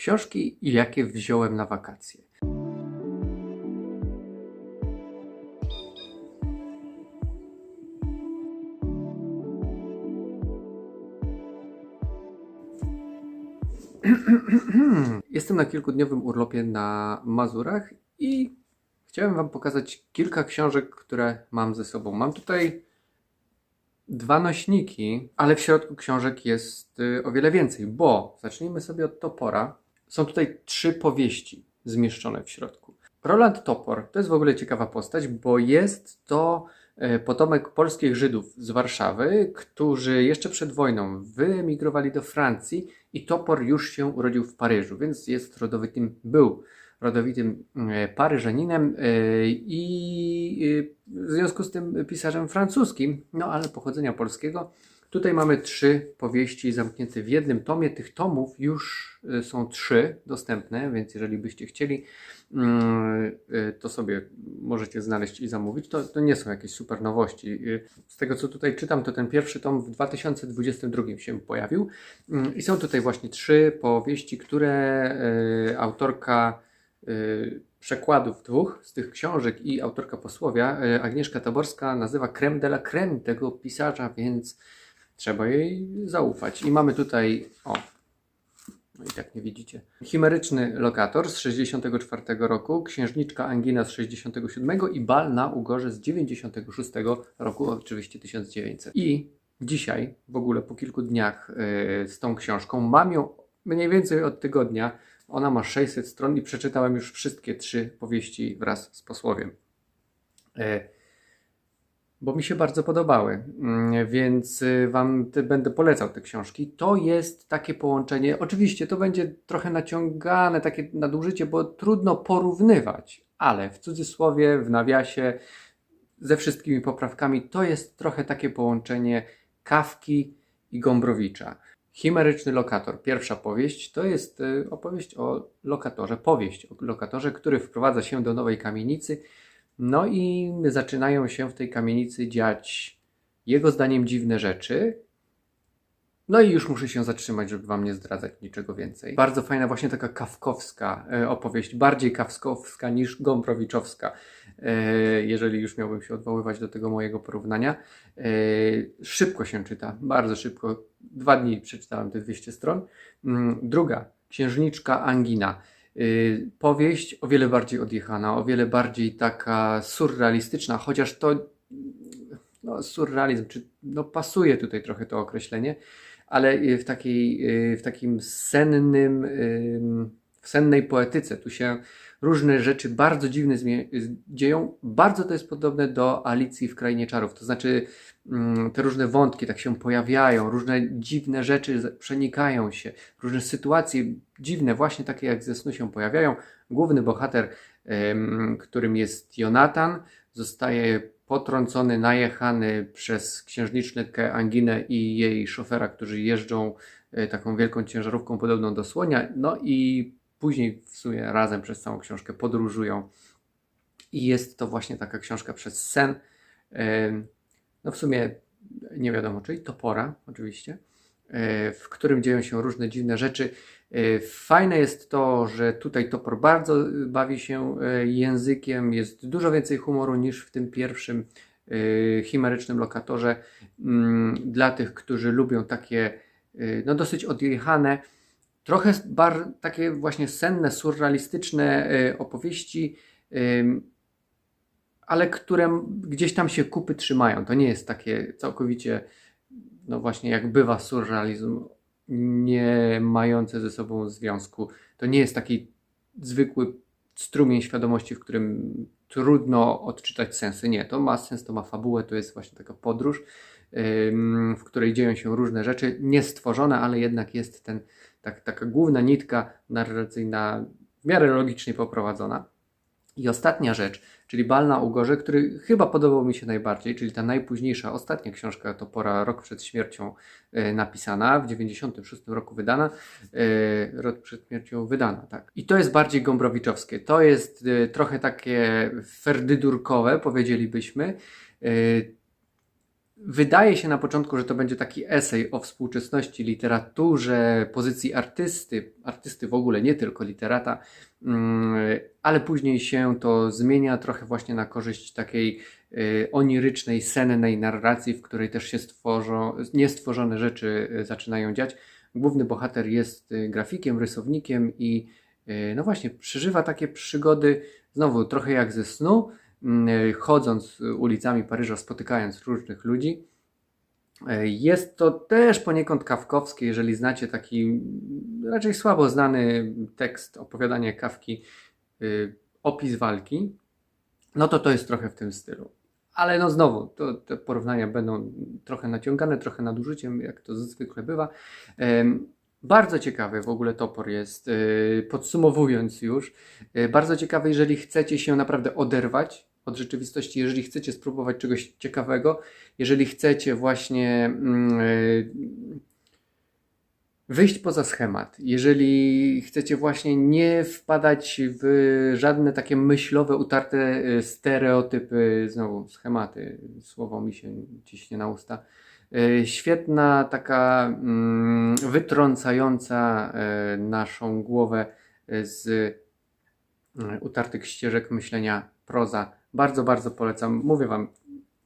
książki, jakie wziąłem na wakacje. Jestem na kilkudniowym urlopie na Mazurach i chciałem Wam pokazać kilka książek, które mam ze sobą. Mam tutaj dwa nośniki, ale w środku książek jest y, o wiele więcej, bo zacznijmy sobie od Topora. Są tutaj trzy powieści zmieszczone w środku. Roland Topor to jest w ogóle ciekawa postać, bo jest to e, potomek polskich Żydów z Warszawy, którzy jeszcze przed wojną wyemigrowali do Francji i Topor już się urodził w Paryżu, więc jest rodowitym, był rodowitym e, Paryżaninem e, i w związku z tym pisarzem francuskim, no ale pochodzenia polskiego. Tutaj mamy trzy powieści zamknięte w jednym tomie. Tych tomów już e, są trzy dostępne, więc jeżeli byście chcieli, mm, e, to sobie możecie znaleźć i zamówić. To, to nie są jakieś super nowości. E, Z tego co tutaj czytam, to ten pierwszy tom w 2022 się pojawił. Mm, I są tutaj właśnie trzy powieści, które autorka przekładów dwóch z tych książek i autorka posłowia, Agnieszka Taborska, nazywa creme de la creme tego pisarza, więc trzeba jej zaufać. I mamy tutaj, o, no i tak nie widzicie, chimeryczny lokator z 64 roku, księżniczka Angina z 67 i bal na Ugorze z 96 roku, oczywiście 1900. I dzisiaj, w ogóle po kilku dniach yy, z tą książką, mam ją mniej więcej od tygodnia. Ona ma 600 stron i przeczytałem już wszystkie trzy powieści wraz z posłowiem. Yy, bo mi się bardzo podobały, Mm, więc y, Wam będę polecał te książki. To jest takie połączenie, oczywiście to będzie trochę naciągane, takie nadużycie, bo trudno porównywać, ale w cudzysłowie, w nawiasie, ze wszystkimi poprawkami, to jest trochę takie połączenie Kawki i Gombrowicza. Chimeryczny lokator, pierwsza powieść, to jest y, opowieść o lokatorze, powieść o lokatorze, który wprowadza się do nowej kamienicy, no i zaczynają się w tej kamienicy dziać jego zdaniem dziwne rzeczy. No i już muszę się zatrzymać, żeby wam nie zdradzać niczego więcej. Bardzo fajna właśnie taka kawkowska e, opowieść, bardziej kawkowska niż gomprowiczowska, e, jeżeli już miałbym się odwoływać do tego mojego porównania. E, Szybko się czyta, bardzo szybko. Dwa dni przeczytałem te 200 stron. Mm, Druga, Księżniczka Angina. Y, powieść o wiele bardziej odjechana, o wiele bardziej taka surrealistyczna, chociaż to no, surrealizm, czy no, pasuje tutaj trochę to określenie, ale y, w, takiej, y, w takim sennym, ym, w sennej poetyce. Tu się różne rzeczy bardzo dziwne dzieją. Bardzo to jest podobne do Alicji w Krainie Czarów. To znaczy mm, te różne wątki tak się pojawiają, różne dziwne rzeczy przenikają się, różne sytuacje dziwne, właśnie takie jak ze snu się pojawiają. Główny bohater, którym jest Jonatan, zostaje potrącony, najechany przez księżniczkę Anginę i jej szofera, którzy jeżdżą e, taką wielką ciężarówką podobną do słonia. No i później w sumie razem przez całą książkę podróżują. I jest to właśnie taka książka przez sen. No w sumie nie wiadomo, czyli topora oczywiście, e, w którym dzieją się różne dziwne rzeczy. E, Fajne jest to, że tutaj topor bardzo bawi się e, językiem, jest dużo więcej humoru niż w tym pierwszym chimerycznym lokatorze. Mm, Dla tych, którzy lubią takie no dosyć odjechane, trochę bar, takie właśnie senne, surrealistyczne e, opowieści, ale które gdzieś tam się kupy trzymają. To nie jest takie całkowicie, no właśnie jak bywa surrealizm, nie mające ze sobą związku. To nie jest taki zwykły strumień świadomości, w którym trudno odczytać sensy. Nie, to ma sens, to ma fabułę, to jest właśnie taka podróż, w której dzieją się różne rzeczy, niestworzone, ale jednak jest ten, tak, taka główna nitka narracyjna w miarę logicznie poprowadzona. I ostatnia rzecz, czyli Bal na Ugorze, który chyba podobał mi się najbardziej, czyli ta najpóźniejsza, ostatnia książka Topora, rok przed śmiercią e, napisana, w 96 roku wydana, e, rok przed śmiercią wydana, tak. I to jest bardziej gombrowiczowskie, to jest e, trochę takie ferdydurkowe, powiedzielibyśmy, Wydaje się na początku, że to będzie taki esej o współczesności, literaturze, pozycji artysty, artysty w ogóle, nie tylko literata, mm, ale później się to zmienia trochę właśnie na korzyść takiej y, onirycznej, sennej narracji, w której też się stworzą, niestworzone rzeczy y, zaczynają dziać. Główny bohater jest y, grafikiem, rysownikiem i no właśnie przeżywa takie przygody, znowu trochę jak ze snu, chodząc ulicami Paryża, spotykając różnych ludzi. E, Jest to też poniekąd kawkowskie, jeżeli znacie taki raczej słabo znany tekst, opowiadanie kawki, y, opis walki, no to to jest trochę w tym stylu. Ale no znowu, to, te porównania będą trochę naciągane, trochę nadużyciem, jak to zwykle bywa. Bardzo ciekawy w ogóle topor jest, y, podsumowując już, y, bardzo ciekawy, jeżeli chcecie się naprawdę oderwać od rzeczywistości, jeżeli chcecie spróbować czegoś ciekawego, jeżeli chcecie właśnie mm, y, wyjść poza schemat, jeżeli chcecie właśnie nie wpadać w żadne takie myślowe, utarte y, stereotypy, znowu schematy, słowo mi się ciśnie na usta. Y, Świetna, taka mm, wytrącająca naszą głowę z utartych ścieżek myślenia proza. Bardzo, bardzo polecam. Mówię Wam,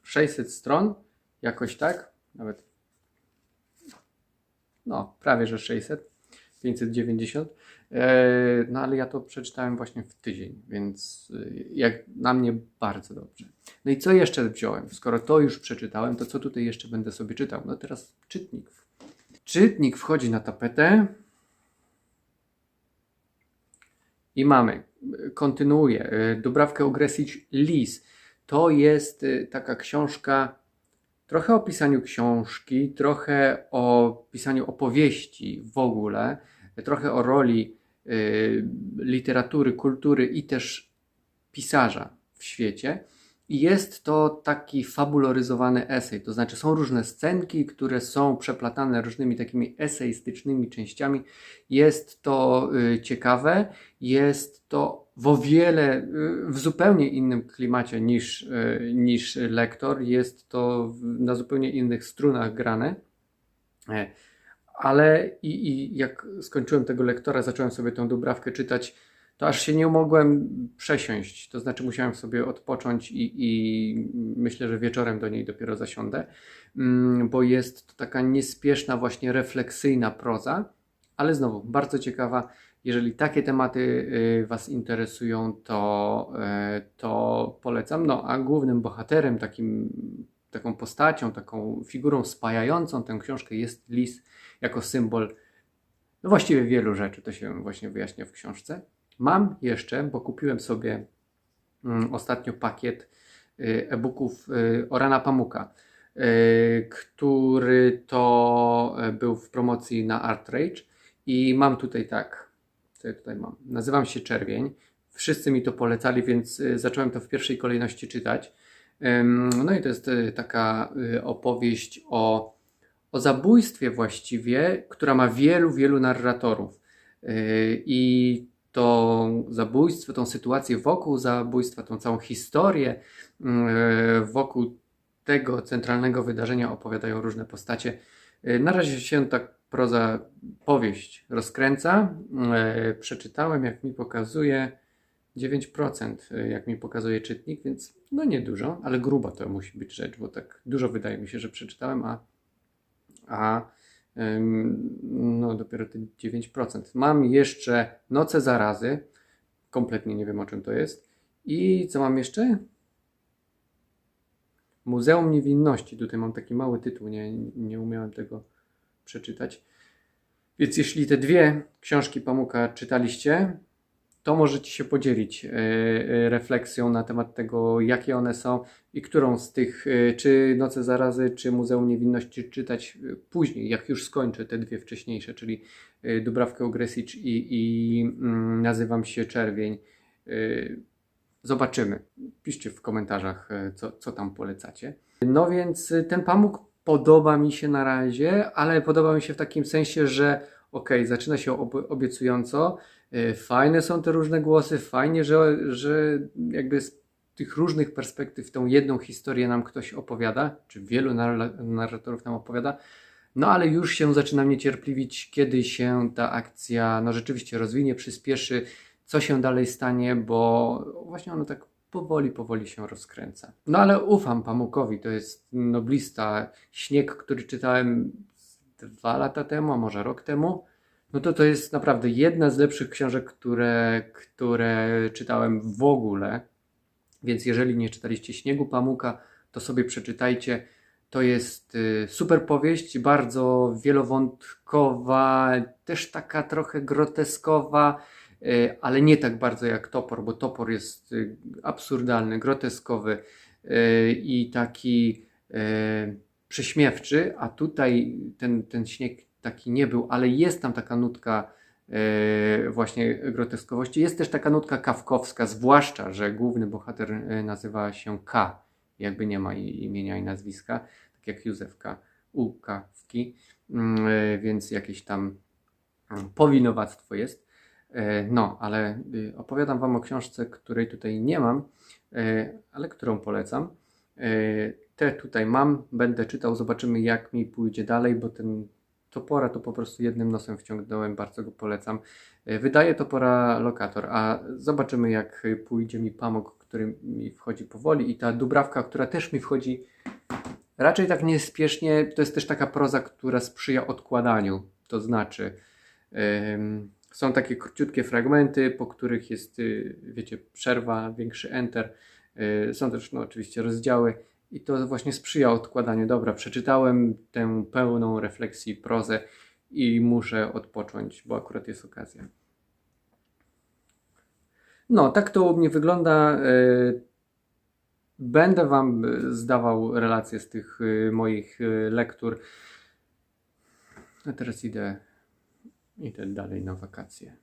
600 stron, jakoś tak, nawet no, prawie że 600, 590. E, No ale ja to przeczytałem właśnie w tydzień, więc y, jak na mnie bardzo dobrze. No i co jeszcze wziąłem? Skoro to już przeczytałem, to co tutaj jeszcze będę sobie czytał? No teraz czytnik. Czytnik wchodzi na tapetę. I mamy, kontynuuję, y, Dubrawkę Ogresić Lis. To jest y, taka książka, trochę o pisaniu książki, trochę o pisaniu opowieści w ogóle, trochę o roli y, literatury, kultury i też pisarza w świecie. Jest to taki fabularyzowany esej, to znaczy są różne scenki, które są przeplatane różnymi takimi eseistycznymi częściami. Jest to y, ciekawe, jest to w o wiele, y, w zupełnie innym klimacie niż, y, niż lektor, jest to w, na zupełnie innych strunach grane. E, Ale i, i jak skończyłem tego lektora, zacząłem sobie tę Dubrawkę czytać, to aż się nie mogłem przesiąść. To znaczy musiałem sobie odpocząć i, i myślę, że wieczorem do niej dopiero zasiądę, mm, bo jest to taka niespieszna, właśnie refleksyjna proza, ale znowu bardzo ciekawa. Jeżeli takie tematy y, Was interesują, to, y, to polecam. No a głównym bohaterem, takim, taką postacią, taką figurą spajającą tę książkę jest lis jako symbol no właściwie wielu rzeczy. To się właśnie wyjaśnia w książce. Mam jeszcze, bo kupiłem sobie mm, ostatnio pakiet y, e-booków y, Orana Pamuka, y, który to y, był w promocji na ArtRage i mam tutaj tak, co ja tutaj mam, nazywam się Czerwień, wszyscy mi to polecali, więc zacząłem to w pierwszej kolejności czytać. No i to jest taka opowieść o, o zabójstwie właściwie, która ma wielu, wielu narratorów. I to zabójstwo, tą sytuację wokół zabójstwa, tą całą historię mm, wokół tego centralnego wydarzenia opowiadają różne postacie. Y, Na razie się tak proza, powieść rozkręca. Y, Przeczytałem, jak mi pokazuje, 9%, y, jak mi pokazuje czytnik, więc no niedużo, ale gruba to musi być rzecz, bo tak dużo wydaje mi się, że przeczytałem, a, a no dopiero te 9%. Mam jeszcze Noce Zarazy, kompletnie nie wiem o czym to jest. I co mam jeszcze? Muzeum Niewinności. Tutaj mam taki mały tytuł, nie, nie umiałem tego przeczytać. Więc jeśli te dwie książki Pamuka czytaliście, to możecie się podzielić e, e, refleksją na temat tego, jakie one są i którą z tych, e, czy Noce Zarazy, czy Muzeum Niewinności czytać później, jak już skończę te dwie wcześniejsze, czyli Dubrawkę Ogresić i, i mm, Nazywam się Czerwień. Zobaczymy. Piszcie w komentarzach, co, co tam polecacie. No więc ten pamuk podoba mi się na razie, ale podoba mi się w takim sensie, że okej, zaczyna się ob obiecująco. Y, Fajne są te różne głosy, fajnie, że, że jakby s- tych różnych perspektyw tą jedną historię nam ktoś opowiada, czy wielu narra- narratorów nam opowiada. No ale już się zaczynam niecierpliwić, kiedy się ta akcja no rzeczywiście rozwinie, przyspieszy, co się dalej stanie, bo właśnie ono tak powoli, powoli się rozkręca. No ale ufam Pamukowi, to jest noblista. Śnieg, który czytałem z dwa lata temu, a może rok temu, no to to jest naprawdę jedna z lepszych książek, które, które czytałem w ogóle. Więc jeżeli nie czytaliście Śniegu Pamuka, to sobie przeczytajcie. To jest y, super powieść, bardzo wielowątkowa, też taka trochę groteskowa, y, ale nie tak bardzo jak Topor, bo Topor jest y, absurdalny, groteskowy i taki prześmiewczy, a tutaj ten, ten śnieg taki nie był, ale jest tam taka nutka e, właśnie groteskowości. Jest też taka nutka kawkowska, zwłaszcza, że główny bohater e, nazywa się K, jakby nie ma imienia i nazwiska, tak jak Józefka u Kawki, Mm, e, więc jakieś tam mm, powinowactwo jest. No, ale y, opowiadam Wam o książce, której tutaj nie mam, ale którą polecam. Te tutaj mam, będę czytał, zobaczymy jak mi pójdzie dalej, bo ten Topora to po prostu jednym nosem wciągnąłem, bardzo go polecam. E, Wydaje Topora Lokator, a zobaczymy jak pójdzie mi Pamok, który mi wchodzi powoli i ta Dubrawka, która też mi wchodzi raczej tak niespiesznie. To jest też taka proza, która sprzyja odkładaniu, to znaczy są takie króciutkie fragmenty, po których jest, y, wiecie, przerwa, większy enter. Y, Są też no, oczywiście rozdziały i to właśnie sprzyja odkładaniu. Dobra, przeczytałem tę pełną refleksji prozę i muszę odpocząć, bo akurat jest okazja. No, tak to u mnie wygląda. Y, Będę Wam zdawał relacje z tych y, moich y, lektur. A teraz idę, idę dalej na wakacje.